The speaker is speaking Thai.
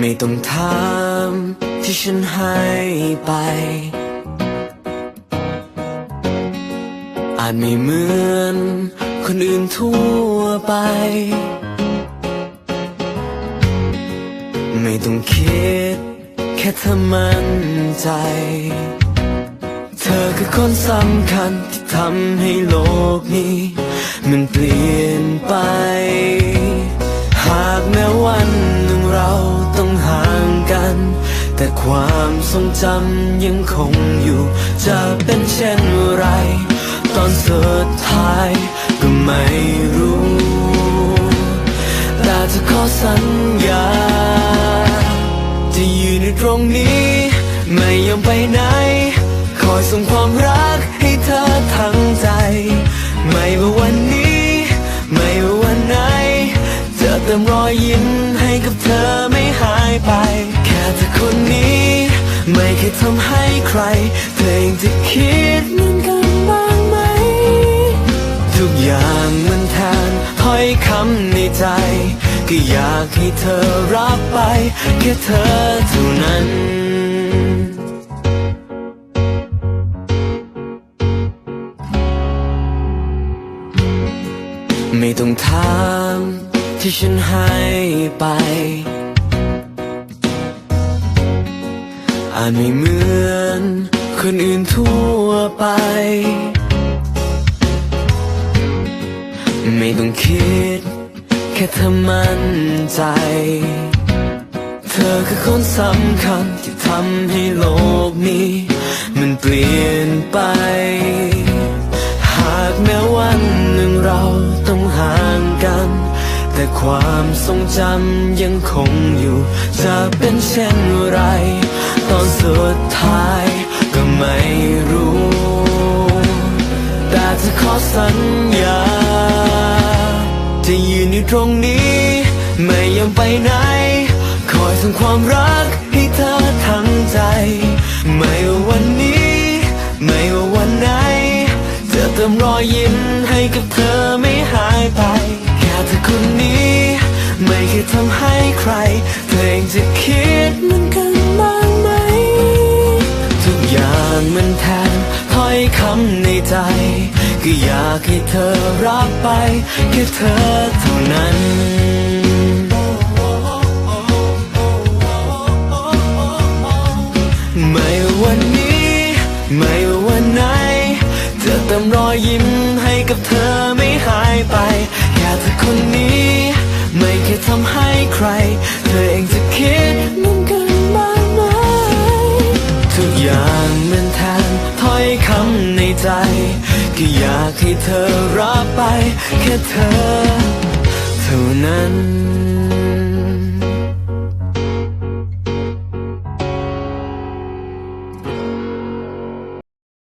ไม่ต้องถามที่ฉันให้ไป อาจไม่เหมือนคนอื่นทั่วไป ไม่ต้องคิดแค่เธอมั่นใจ เธอคือคนสำคัญที่ทำให้โลกนี้ มันเปลี่ยน แต่ความทรงจำยังคงอยู่ จะเป็นเช่นไร ตอนสุดท้ายก็ไม่รู้ แต่จะขอสัญญา จะยืนในตรงนี้ ไม่ยอมไปไหน คอยส่งความรักให้เธอทั้งใจ ไม่ว่าวันนี้ ไม่ว่าวันไหน จะเติมรอยยิ้มให้กับเธอไม่หายไป ไม่เคยทำให้ใครเธอเองจะคิดเหมือนกันบ้างไหม ทุกอย่างมันแทนถ้อยคำในใจ ก็อยากให้เธอรับไป แค่เธอเท่านั้นไม่ต้องถามที่ฉันให้ไป อาจไม่เหมือนคนอื่นทั่วไป ไม่ต้องคิด แค่เธอมั่นใจ เธอคือคนสำคัญที่ทำให้โลกนี้ มันเปลี่ยนไป หากแม้วันหนึ่งเราต้องห่างกันแต่ความทรงจำยังคงอยู่ จะเป็นเช่นไร สัญญา จะยืนอยู่ตรงนี้ ไม่ยอมไปไหน คอยส่งความรักให้เธอทั้งใจ ไม่ว่าวันนี้ ไม่ว่าวันไหน จะเติมรอยยิ้มให้กับเธอไม่หายไป แค่เธอคนนี้ ไม่เคยทำให้ใครเธอเองจะคิดเหมือนกันบ้างไหม ทุกอย่างมันแทน อยคำในใจ ก็อยากให้เธอรับไป แค่เธอเท่านั้นไม่วันนี้ ไม่วันไหน จะเติมรอยยิ้มให้กับเธอไม่หายไป แค่เธอคนนี้ ไม่เคยทำให้ใคร เธอเองจะคิดมัน ก็อยากให้เธอรับไป แค่เธอ เท่านั้น